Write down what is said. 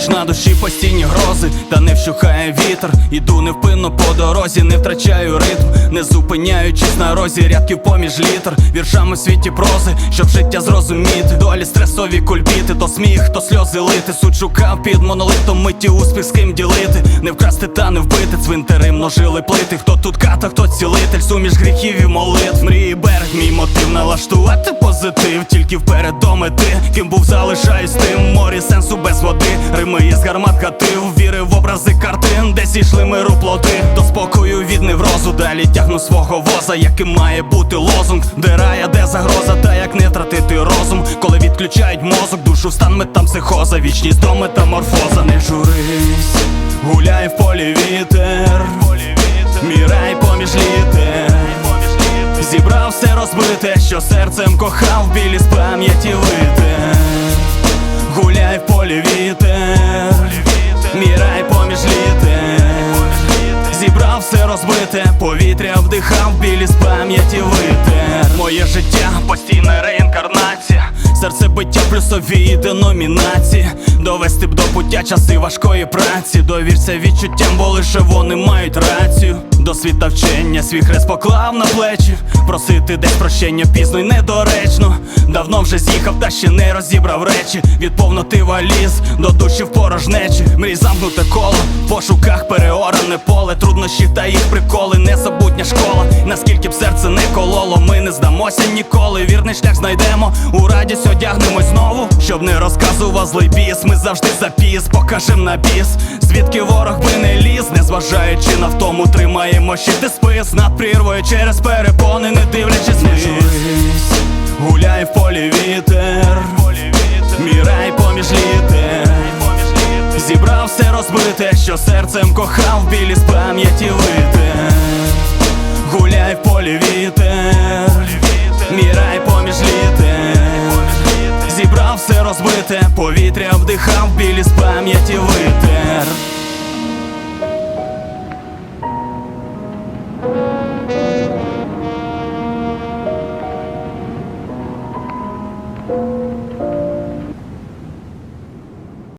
хоч на душі постійні грози, та не вщухає вітер. Іду невпинно по дорозі, не втрачаю ритм, не зупиняючись на розі рядків поміж літер, віршами світі прози, щоб життя зрозуміти. Долі стресові кульбіти, то сміх, то сльози лити. Суть шукав під монолитом миті успіх з ким ділити. Не вкрасти та не вбити, цвинтари множили плити. Хто тут ката, хто цілитель, суміш гріхів і молитв. Мрії берег, мій мотив налаштувати позитив, тільки вперед до мети. Ким був залишаюсь тим, морі сенсу без води. Рими із гармат катив, вірив в образи картин, десь ішли миру плоти. До спокою від неврозу, далі тягну свого воза, яким має бути лозунг. Де рая, де загроза, та як не втратити розум, коли відключають мозок, душу в стан метампсихоза, вічність до метаморфоза, не журись, гуляй в полі вітер, мій рай поміж літер. Зібрав все розбите, що серцем кохав, білі з пам'яті вите. Гуляй в полі вітер, мій рай поміж літер. Зібрав все розбите, повітря вдихав, білі з пам'яті витер. Моє життя постійна реінкарнація, серце биття плюсові деномінації. Довести б до пуття часи важкої праці. Довірся відчуттям, бо лише вони мають рацію. До світа вчення свій хрест поклав на плечі. Просити десь прощення пізно й недоречно. Давно вже з'їхав, та ще не розібрав речі. Від повноти валіз до душі в порожнечі. Мрій замкнуте коло, в пошуках переоране поле, труднощі та їх приколи, незабутня школа. Наскільки б серце не кололо, ми не здамося ніколи. Вірний шлях знайдемо, у радість одягнемось знову. Щоб не розказував злий біс, ми завжди запіс, покажем на біс. Звідки ворог би не ліз, незважаючи на втому, тримаємо щити спис над прірвою через перепони, не дивлячись вниз. Гуляй в полі вітер, мій поміж літер. Зібрав все розбите, що серцем кохав, білі з пам'яті вите. Гуляй в полі вітер, мій рай поміж літер. Зібрав все розбите, повітря вдихав, білі з пам'яті витер. Música